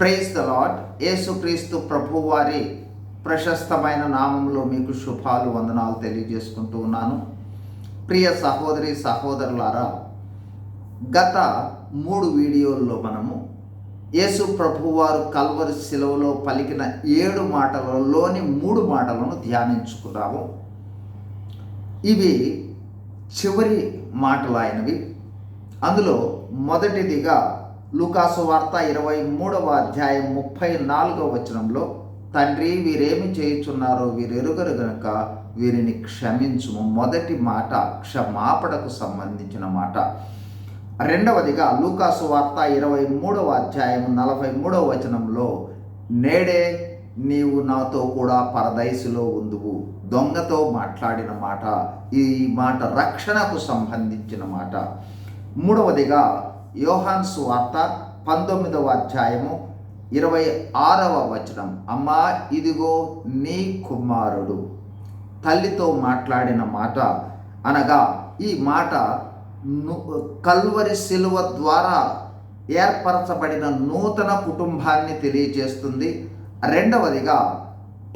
Praise the lord యేసుక్రీస్తు ప్రభు వారి ప్రశస్తమైన నామంలో మీకు శుభాలు వందనాలు తెలియజేసుకుంటూ ఉన్నాను. ప్రియ సహోదరి సహోదరులారా గత మూడు వీడియోల్లో మనము యేసు ప్రభు వారు కల్వరి శిలువలో పలికిన ఏడు మాటలలోని మూడు మాటలను ధ్యానించుకున్నాము ఇవి చివరి మాటలు ఆయనవి అందులో మొదటిదిగా లూకాసు వార్త ఇరవై మూడవ అధ్యాయం ముప్పై నాలుగవ వచనంలో తండ్రి వీరేమి చేయుచున్నారో వీరెరుగరు గనక వీరిని క్షమించుము. మొదటి మాట క్షమాపణకు సంబంధించిన మాట. రెండవదిగా లూకాసు వార్త ఇరవై మూడవ అధ్యాయం నలభై మూడవ వచనంలో నేడే నీవు నాతో కూడా పరదైసులో ఉందువు. దొంగతో మాట్లాడిన మాట ఈ మాట రక్షణకు సంబంధించిన మాట. మూడవదిగా యోహాన్ సువార్త పంతొమ్మిదవ అధ్యాయము ఇరవై ఆరవ వచనం. అమ్మా ఇదిగో నీ కుమారుడు. తల్లితో మాట్లాడిన మాట అనగా ఈ మాట ను- కల్వరి శిలువ ద్వారా ఏర్పరచబడిన నూతన కుటుంబాన్ని తెలియజేస్తుంది. రెండవదిగా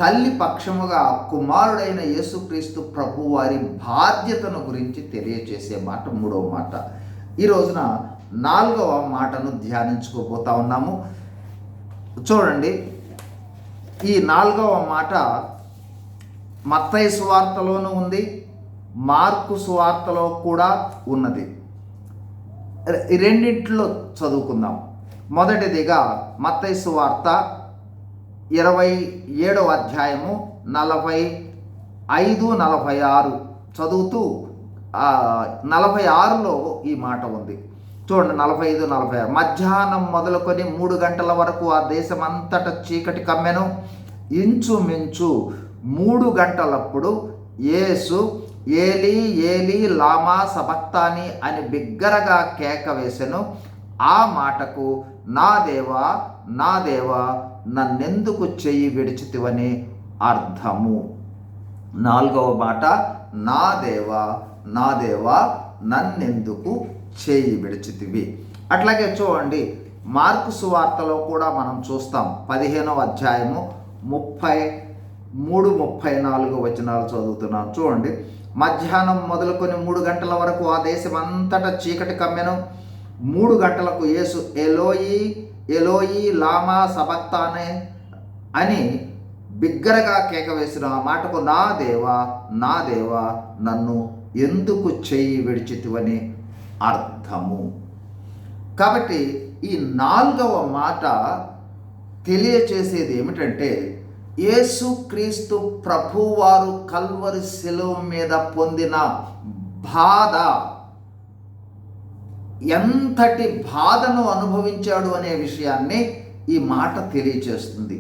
తల్లి పక్షముగా కుమారుడైన యేసుక్రీస్తు ప్రభు వారి బాధ్యతను గురించి తెలియజేసే మాట మూడవ మాట. ఈ రోజున నాలుగవ మాటను ధ్యానించుకోబోతా ఉన్నాము. చూడండి ఈ నాలుగవ మాట మత్తయి సువార్తలోనూ ఉంది మార్కు సువార్తలో కూడా ఉన్నది. రెండింటిలో చదువుకుందాం. మొదటిదిగా మత్తయి సువార్త ఇరవై ఏడవ అధ్యాయము నలభై ఐదు నలభై ఆరు చదువుతూ నలభై ఆరులో ఈ మాట ఉంది. చూడండి నలభై ఐదు నలభై ఆరు. మధ్యాహ్నం మొదలుకొని మూడు గంటల వరకు ఆ దేశం అంతటా చీకటి కమ్మెను. ఇంచుమించు మూడు గంటలప్పుడు యేసు ఏలి ఏలి లామా సబక్తాని అని బిగ్గరగా కేక వేసెను. ఆ మాటకు నా దేవా నా దేవా నన్నెందుకు చెయ్యి విడిచితివని అర్థము. నాలుగవ మాట నా దేవా నా దేవా నన్నెందుకు చేయి విడిచితివి. అట్లాగే చూడండి మార్కు సువార్తలో కూడా మనం చూస్తాం పదిహేనవ అధ్యాయము ముప్పై మూడు ముప్పై నాలుగు వచనాలు చదువుతున్నాం. చూడండి మధ్యాహ్నం మొదలుకొని మూడు గంటల వరకు ఆ దేశం అంతటా చీకటి కమ్మెను. మూడు గంటలకు యేసు ఎలోయి ఎలోయి లామా సబక్తానే అని బిగ్గరగా కేక వేసిన ఆ మాటకు నా దేవా నా దేవా నన్ను ఎందుకు చెయ్యి విడిచితివని అర్థము. కాబట్టి ఈ నాలుగవ మాట తెలియచేసేది ఏమిటంటే యేసుక్రీస్తు ప్రభువారు కల్వరి శిలువ మీద పొందిన బాధ ఎంతటి బాధను అనుభవించాడు అనే విషయాన్ని ఈ మాట తెలియచేస్తుంది.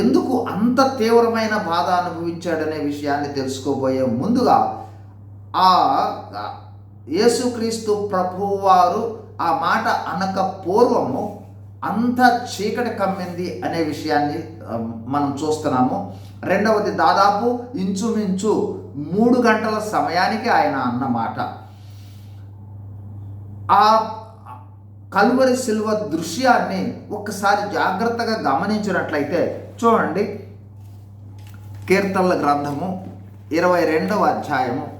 ఎందుకు అంత తీవ్రమైన బాధ అనుభవించాడనే విషయాన్ని తెలుసుకోబోయే ముందుగా ఆ యేసుక్రీస్తు ప్రభువారు ఆ మాట అనక పూర్వము అంత చీకటి కమ్మింది అనే విషయాన్ని మనం చూస్తున్నాము. రెండవది దాదాపు ఇంచుమించు మూడు గంటల సమయానికి ఆయన అన్నమాట ఆ కల్వరి శిల్వ దృశ్యాన్ని ఒక్కసారి జాగ్రత్తగా గమనించినట్లయితే చూడండి కీర్తనల గ్రంథము ఇరవై రెండవ అధ్యాయము.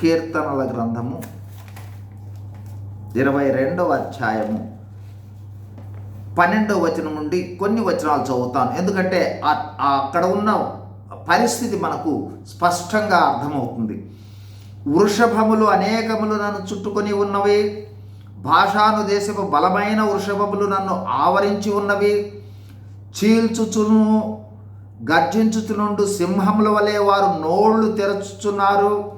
కీర్తనల గ్రంథము ఇరవై రెండవ అధ్యాయము. పన్నెండవ వచనం నుండి కొన్ని వచనాలు చదువుతాను. ఎందుకంటే అక్కడ ఉన్న పరిస్థితి మనకు స్పష్టంగా అర్థమవుతుంది. వృషభములు అనేకములు నన్ను చుట్టుకొని ఉన్నవి. భాషాను దేశపు బలమైన వృషభములు నన్ను ఆవరించి ఉన్నవి. చీల్చుచును గర్జించుచునుండు సింహముల వలె వారు నోళ్ళు తెరచుచున్నారు.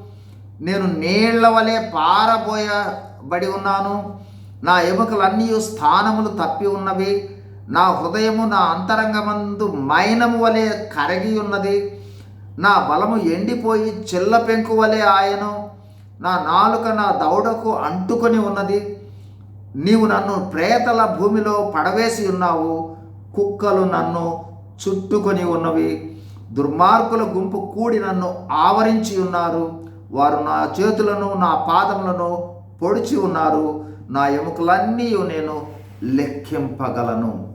నేను నీళ్ళ వలె పారబోయబడి ఉన్నాను. నా ఎముకలన్నీ స్థానములు తప్పి ఉన్నవి. నా హృదయము నా అంతరంగమందు మైనము వలె కరగి ఉన్నది. నా బలము ఎండిపోయి చిల్ల పెంకు వలె ఆయను. నా నాలుక నా దౌడకు అంటుకొని ఉన్నది. నీవు నన్ను ప్రేతల భూమిలో పడవేసి ఉన్నావు. కుక్కలు నన్ను చుట్టుకొని ఉన్నవి. దుర్మార్గుల గుంపు కూడి నన్ను ఆవరించి ఉన్నారు. వారు నా చేతులను నా పాదములను పొడిచి ఉన్నారు. నా ఎముకలన్నీ నేను లెక్కింపగలను.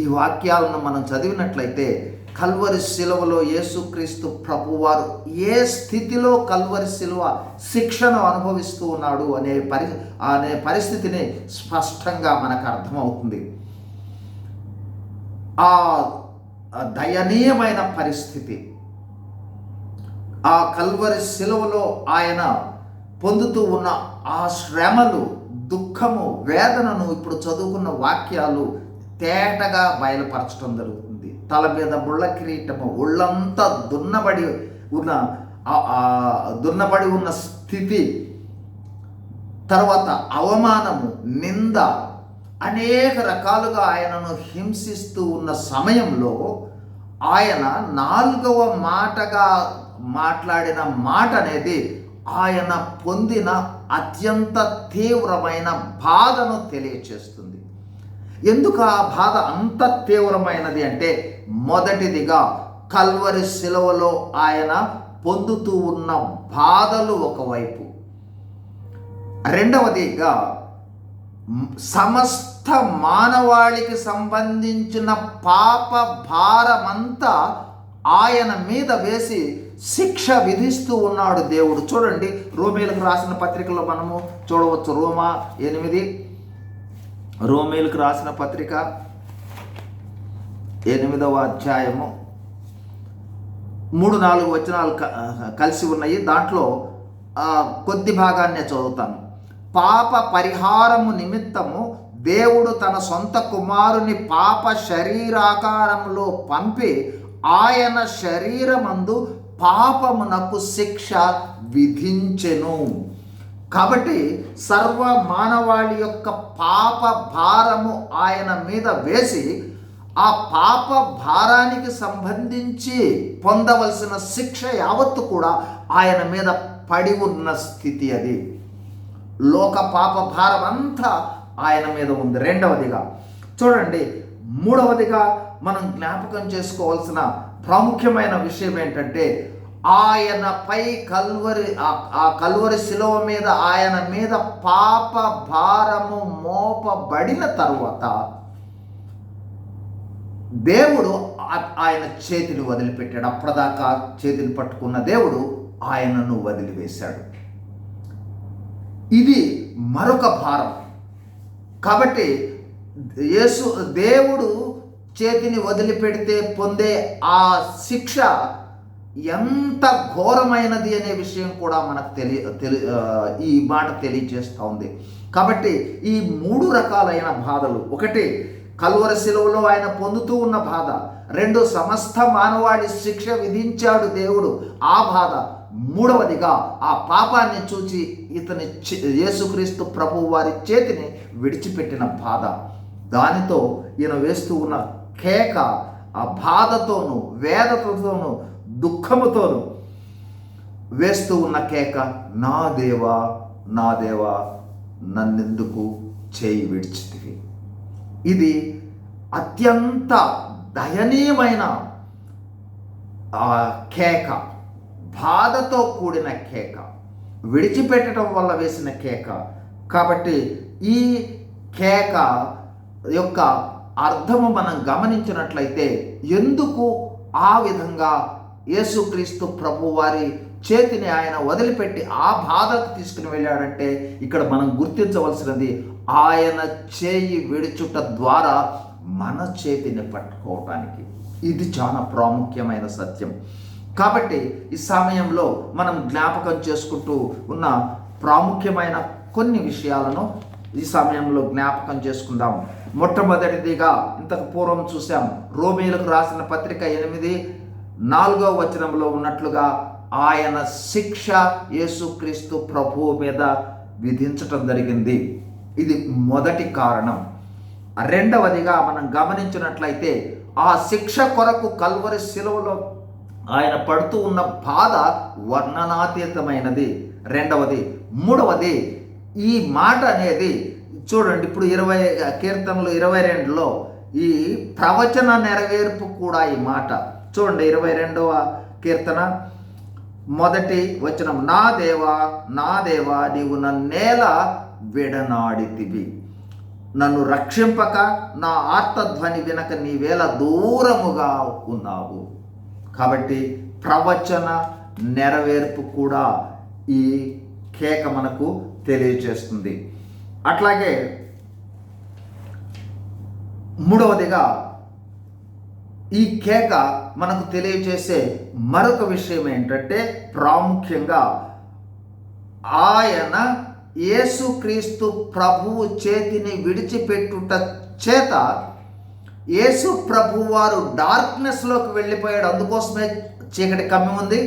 ఈ వాక్యాలను మనం చదివినట్లయితే కల్వరి శిలువలో యేసుక్రీస్తు ప్రభువారు ఏ స్థితిలో కల్వరి శిలువ శిక్షను అనుభవిస్తూ ఉన్నాడు అనే పరి అనే పరిస్థితిని స్పష్టంగా మనకు అర్థమవుతుంది. ఆ దయనీయమైన పరిస్థితి. ఆ కల్వరి శిలువలో ఆయన పొందుతూ ఉన్న ఆ శ్రమలు దుఃఖము వేదనను ఇప్పుడు చదువుకున్న వాక్యాలు తేటగా బయలుపరచడం జరుగుతుంది. తల మీద ముళ్ళ కిరీటము ఒళ్ళంతా దున్నబడి ఉన్న దున్నబడి ఉన్న స్థితి తర్వాత అవమానము నింద అనేక రకాలుగా ఆయనను హింసిస్తూ ఉన్న సమయంలో ఆయన నాలుగవ మాటగా మాట్లాడిన మాట అనేది ఆయన పొందిన అత్యంత తీవ్రమైన బాధను తెలియచేస్తుంది. ఎందుకు ఆ బాధ అంత తీవ్రమైనది అంటే మొదటిదిగా కల్వరి శిలవలో ఆయన పొందుతూ ఉన్న బాధలు ఒకవైపు. రెండవదిగా సమస్త మానవాళికి సంబంధించిన పాప భారమంతా ఆయన మీద వేసి శిక్ష విధిస్తూ ఉన్నాడు దేవుడు. చూడండి రోమేలకు రాసిన పత్రికలో మనము చూడవచ్చు. రోమా ఎనిమిది. రోమేలకు రాసిన పత్రిక ఎనిమిదవ అధ్యాయము. మూడు నాలుగు వచనాలు కలిసి ఉన్నాయి. దాంట్లో కొద్ది భాగాన్నే చదువుతాను. పాప పరిహారము నిమిత్తము దేవుడు తన సొంత కుమారుని పాప శరీరాకారంలో పంపి ఆయన శరీరమందు పాపమునకు శిక్ష విధించెను. కాబట్టి సర్వ మానవాళి యొక్క పాప భారము ఆయన మీద వేసి ఆ పాప భారానికి సంబంధించి పొందవలసిన శిక్ష యావత్తు కూడా ఆయన మీద పడి ఉన్న స్థితి అది. లోక పాప భారం అంతా ఆయన మీద ఉంది. రెండవదిగా చూడండి మూడవదిగా మనం జ్ఞాపకం చేసుకోవాల్సిన ప్రాముఖ్యమైన విషయం ఏంటంటే ఆయనపై కల్వరి ఆ- ఆ కల్వరి శిలువ మీద ఆయన మీద పాప భారము మోపబడిన తరువాత దేవుడు ఆయన చేతిని వదిలిపెట్టాడు. అప్పటిదాకా చేతిని పట్టుకున్న దేవుడు ఆయనను వదిలివేశాడు. ఇది మరొక భారం. కాబట్టి యేసు దేవుడు చేతిని వదిలిపెడితే పొందే ఆ శిక్ష ఎంత ఘోరమైనది అనే విషయం కూడా మనకు తెలియ తెలి ఈ మాట తెలియజేస్తూ ఉంది. కాబట్టి ఈ మూడు రకాలైన బాధలు. ఒకటి కలువర శిలువలో ఆయన పొందుతూ ఉన్న బాధ. రెండు సమస్త మానవాడి శిక్ష విధించాడు దేవుడు. ఆ బాధ మూడవదిగా ఆ పాపాన్ని చూచి ఇతని చే- యేసుక్రీస్తు ప్రభు వారి చేతిని విడిచిపెట్టిన బాధ. దానితో ఈయన వేస్తూ ఉన్న కేక ఆ బాధతోనూ వేదతతోనూ దుఃఖముతోనూ వేస్తూ ఉన్న కేక నా దేవా నా దేవా నన్నెందుకు చేయి విడిచితివి? ఇది అత్యంత దయనీయమైన ఆ కేక బాధతో కూడిన కేక విడిచిపెట్టడం వల్ల వేసిన కేక. కాబట్టి ఈ కేక యొక్క అర్థము మనం గమనించినట్లయితే ఎందుకు ఆ విధంగా యేసుక్రీస్తు ప్రభు వారి చేతిని ఆయన వదిలిపెట్టి ఆ బాధకు తీసుకుని వెళ్ళాడంటే ఇక్కడ మనం గుర్తించవలసినది ఆయన చేయి విడుచుట ద్వారా మన చేతిని పట్టుకోవటానికి. ఇది చాలా ప్రాముఖ్యమైన సత్యం. కాబట్టి ఈ సమయంలో మనం జ్ఞాపకం చేసుకుంటూ ఉన్న ప్రాముఖ్యమైన కొన్ని విషయాలను ఈ సమయంలో జ్ఞాపకం చేసుకుందాము. మొట్టమొదటిదిగా ఇంతకు పూర్వం చూసాం రోమీలకు రాసిన పత్రిక ఎనిమిది నాలుగో వచనంలో ఉన్నట్లుగా ఆయన శిక్ష యేసుక్రీస్తు ప్రభువు మీద విధించటం జరిగింది. ఇది మొదటి కారణం. రెండవదిగా మనం గమనించినట్లయితే ఆ శిక్ష కొరకు కల్వరి శిలువలో ఆయన పడుతూ ఉన్న బాధ వర్ణనాతీతమైనది. రెండవది మూడవది ఈ మాట అనేది చూడండి ఇప్పుడు ఇరవై కీర్తనలు ఇరవై రెండులో ఈ ప్రవచన నెరవేర్పు కూడా ఈ మాట. చూడండి ఇరవై రెండవ కీర్తన మొదటి వచనం నా దేవా నా దేవా నీవు నన్నేల విడనాడితివి. నన్ను రక్షింపక నా ఆర్తధ్వని వినక నీవేళ దూరముగా ఉన్నావు. కాబట్టి ప్రవచన నెరవేర్పు కూడా ఈ కేక మనకు తెలియజేస్తుంది. అట్లాగే మూడవదిగా ఈ కేక మనకు తెలియజేసే మరొక విషయం ఏంటంటే ప్రాముఖ్యంగా ఆయన యేసుక్రీస్తు ప్రభువు చేతిని విడిచిపెట్టుట చేత యేసు ప్రభు వారు డార్క్నెస్లోకి వెళ్ళిపోయాడు. అందుకోసమే చీకటి కమ్మి ఉంది.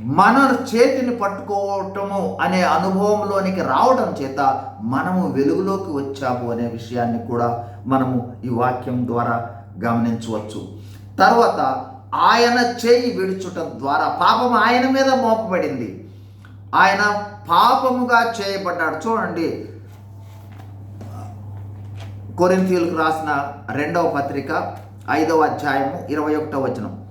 మన చేతిని పట్టుకోవటము అనే అనుభవంలోనికి రావడం చేత మనము వెలుగులోకి వచ్చాము అనే విషయాన్ని కూడా మనము ఈ వాక్యం ద్వారా గమనించవచ్చు. తర్వాత ఆయన చేయి విడుచుటం ద్వారా పాపం ఆయన మీద మోపబడింది. ఆయన పాపముగా చేయబడ్డాడు. చూడండి. కొరింథీయులకు రాసిన రెండవ పత్రిక ఐదవ అధ్యాయము ఇరవై ఒకటో వచనం.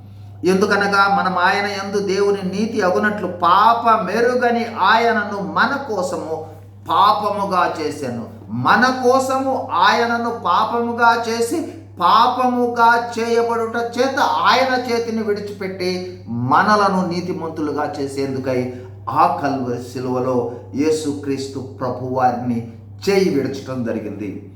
ఎందుకనగా మనం ఆయన యందు దేవుని నీతి అగునట్లు పాప మెరుగని ఆయనను మన కోసము పాపముగా చేశాను. మన కోసము ఆయనను పాపముగా చేసి పాపముగా చేయబడుట చేత ఆయన చేతిని విడిచిపెట్టి మనలను నీతిమంతులుగా చేసేందుకై ఆ కల్వ శిలువలో యేసుక్రీస్తు ప్రభువారిని చేయి విడచటం జరిగింది.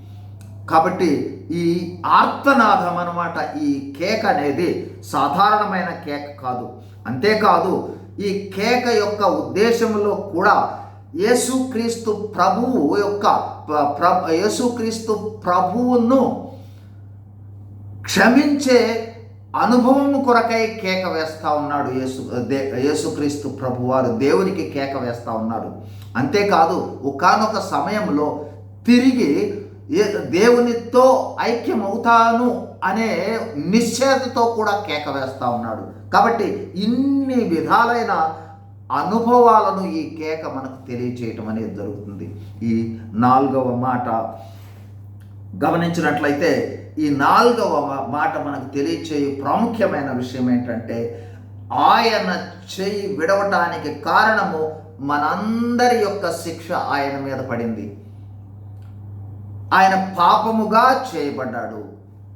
కాబట్టి ఈ ఆర్తనాదం అనమాట ఈ కేక్ అనేది సాధారణమైన కేక్ కాదు. అంతేకాదు ఈ కేక యొక్క ఉద్దేశంలో కూడా యేసుక్రీస్తు ప్రభువు యొక్క ప్ర- యేసుక్రీస్తు ప్రభువును క్షమించే అనుభవం కొరకై కేక వేస్తా ఉన్నాడు యేసు దే యేసుక్రీస్తు ప్రభువారు దేవునికి కేక వేస్తూ ఉన్నాడు. అంతేకాదు ఒకానొక సమయంలో తిరిగి దేవునితో ఐక్యమవుతాను అనే నిశ్చయతతో కూడా కేక వేస్తా ఉన్నాడు. కాబట్టి ఇన్ని విధాలైన అనుభవాలను ఈ కేక మనకు తెలియచేయటం అనేది జరుగుతుంది. ఈ నాలుగవ మాట గమనించినట్లయితే ఈ నాలుగవ మాట మనకు తెలియచేయు ప్రాముఖ్యమైన విషయం ఏంటంటే ఆయన చేయి విడవటానికి కారణము మనందరి యొక్క శిక్ష ఆయన మీద పడింది. ఆయన పాపముగా చేయబడ్డాడు.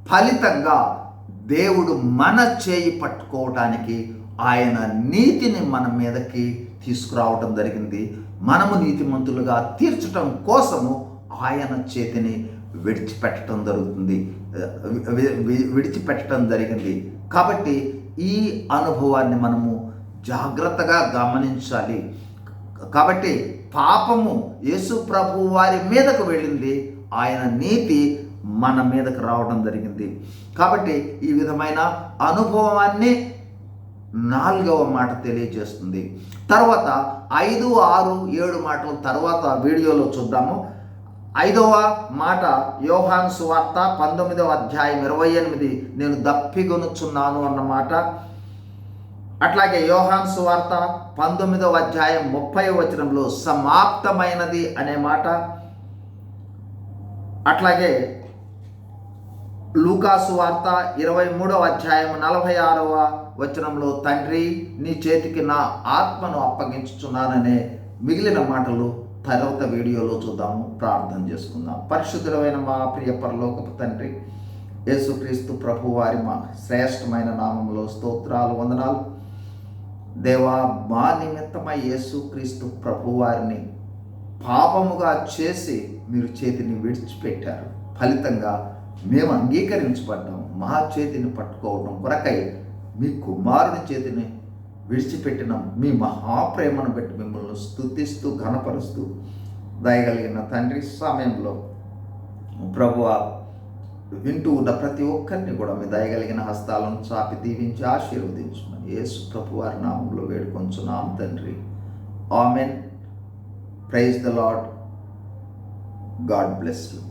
ఫలితంగా దేవుడు మన చేయి పట్టుకోవటానికి ఆయన నీతిని మన మీదకి తీసుకురావటం జరిగింది. మనము నీతిమంతులుగా తీర్చటం కోసము ఆయన చేతిని విడిచిపెట్టడం జరుగుతుంది. విడిచిపెట్టడం జరిగింది. కాబట్టి ఈ అనుభవాన్ని మనము జాగ్రత్తగా గమనించాలి. కాబట్టి పాపము యేసు ప్రభు వారి మీదకు వెళ్ళింది. ఆయన నీతి మన మీదకు రావడం జరిగింది. కాబట్టి ఈ విధమైన అనుభవాన్ని నాలుగవ మాట తెలియజేస్తుంది. తర్వాత ఐదు ఆరు ఏడు మాటలు తర్వాత వీడియోలో చూద్దాము. ఐదవ మాట యోహాన్ సువార్త పంతొమ్మిదవ అధ్యాయం ఇరవై ఎనిమిది నేను దప్పిగొనుచున్నాను అన్న మాట. అట్లాగే యోహాన్ సువార్త పంతొమ్మిదవ అధ్యాయం ముప్పై వచనంలో సమాప్తమైనది అనే మాట. అట్లాగే లూకాసు వార్త ఇరవై మూడవ అధ్యాయం నలభై ఆరవ వచనంలో తండ్రి నీ చేతికి నా ఆత్మను అప్పగించుచున్నాననే మిగిలిన మాటలు తర్వాత వీడియోలో చూద్దాము ప్రార్థన చేసుకుందాం. పరిశుద్ధమైన మా ప్రియ పరలోకపు తండ్రి యేసుక్రీస్తు ప్రభు వారి మా శ్రేష్టమైన నామంలో స్తోత్రాలు వందనాలు. దేవా మా నిమిత్తమై యేసుక్రీస్తు ప్రభు వారిని పాపముగా చేసి మీరు చేతిని విడిచిపెట్టారు. ఫలితంగా మేము అంగీకరించబడ్డాం మా చేతిని పట్టుకోవడం కొరకై మీ కుమారుని చేతిని విడిచిపెట్టిన. మీ మహాప్రేమను బట్టి మిమ్మల్ని స్థుతిస్తూ ఘనపరుస్తూ దయగలిగిన తండ్రి సమయంలో ప్రభువ వింటూ ఉన్న ప్రతి ఒక్కరిని కూడా మీ దయగలిగిన హస్తాలను చాపి దీవించి ఆశీర్వదించమని యేసు ప్రభు వారి నామంలో వేడుకొంచున్నాం తండ్రి. Amen. Praise the Lord God bless you.